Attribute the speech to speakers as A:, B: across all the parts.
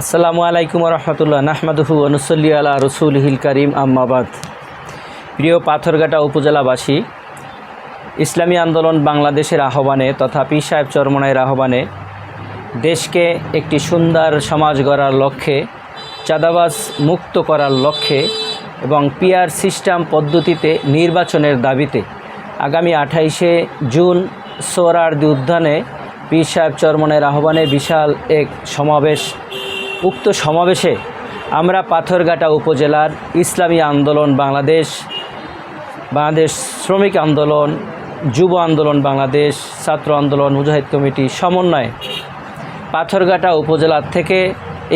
A: আসসালামু আলাইকুম রহমতুল্লাহ, নাহমাদুহু অনুসল্লি আলা রসুলহিল করিম আম্মাবাদ প্রিয় পাথরঘাটা উপজেলাবাসী, ইসলামী আন্দোলন বাংলাদেশের আহ্বানে তথা পি সাহেব চরমনায়ের আহ্বানে দেশকে একটি সুন্দর সমাজ গড়ার লক্ষ্যে, চাঁদাবাজ মুক্ত করার লক্ষ্যে এবং পিআর সিস্টেম পদ্ধতিতে নির্বাচনের দাবিতে আগামী আঠাইশে জুন সোহরার্দি উদ্যানে পীর সাহেব চরমনের আহ্বানে বিশাল এক সমাবেশ উক্ত সমাবেশে আমরা পাথরঘাটা উপজেলার ইসলামী আন্দোলন বাংলাদেশ বাংলাদেশ শ্রমিক আন্দোলন, যুব আন্দোলন বাংলাদেশ, ছাত্র আন্দোলন, মুজাহিদ কমিটি সমন্বয়ে পাথরঘাটা উপজেলা থেকে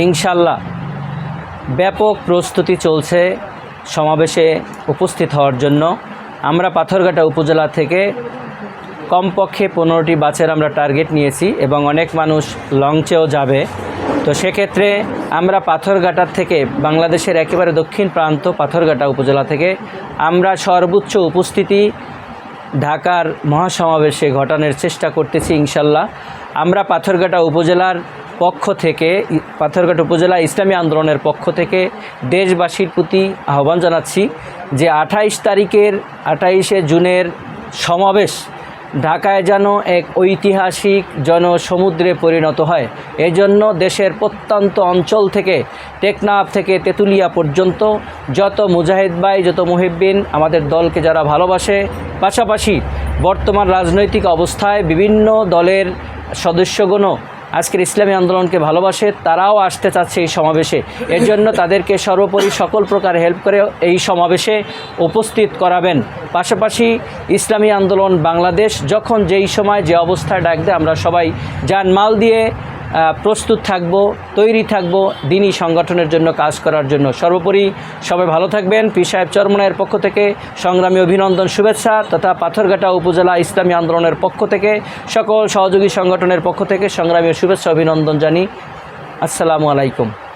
A: ইনশাল্লাহ ব্যাপক প্রস্তুতি চলছে সমাবেশে উপস্থিত হওয়ার জন্য। আমরা পাথরঘাটা উপজেলা থেকে কমপক্ষে পনেরোটি বাসের আমরা টার্গেট নিয়েছি এবং অনেক মানুষ লঞ্চেও যাবে। তো সেক্ষেত্রে আমরা পাথরঘাটার থেকে বাংলাদেশের একেবারে দক্ষিণ প্রান্ত পাথরঘাটা উপজেলা থেকে আমরা সর্বোচ্চ উপস্থিতি ঢাকার মহাসমাবেশে ঘটানোর চেষ্টা করতেছি ইনশাল্লাহ। আমরা পাথরঘাটা উপজেলার পক্ষ থেকে, পাথরঘাটা উপজেলা ইসলামী আন্দোলনের পক্ষ থেকে দেশবাসীর প্রতি আহ্বান জানাচ্ছি যে আঠাইশ তারিখের, আঠাইশে জুনের সমাবেশ ঢাকায় যেন এক ঐতিহাসিক জনসমুদ্রে পরিণত হয়। এজন্য দেশের প্রত্যন্ত অঞ্চল থেকে, টেকনাফ থেকে তেঁতুলিয়া পর্যন্ত যত মুজাহিদ ভাই, যত মুহিব্বিন আমাদের দলকে যারা ভালোবাসে, পাশাপাশি বর্তমান রাজনৈতিক অবস্থায় বিভিন্ন দলের সদস্যগণও আজকের ইসলামী আন্দোলনকে ভালোবাসে, তারাও আসতে চাচ্ছে এই সমাবেশে। এর জন্য তাদেরকে সর্বোপরি সকল প্রকার হেল্প করে এই সমাবেশে উপস্থিত করাবেন। পাশাপাশি ইসলামী আন্দোলন বাংলাদেশ, যখন যেই সময় যে অবস্থায় ডাকবে, আমরা সবাই জানমাল দিয়ে প্রস্তুত থাকব, তৈরি থাকব, দিনই সংগঠনের জন্য কাজ করার জন্য। সর্বোপরি সবাই ভালো থাকবেন। পি সাহেব চরমনায়ের পক্ষ থেকে সংগ্রামী অভিনন্দন, শুভেচ্ছা, তথা পাথরঘাটা উপজেলা ইসলামী আন্দোলনের পক্ষ থেকে, সকল সহযোগী সংগঠনের পক্ষ থেকে সংগ্রামী শুভেচ্ছা, অভিনন্দন জানি। আসসালামু আলাইকুম।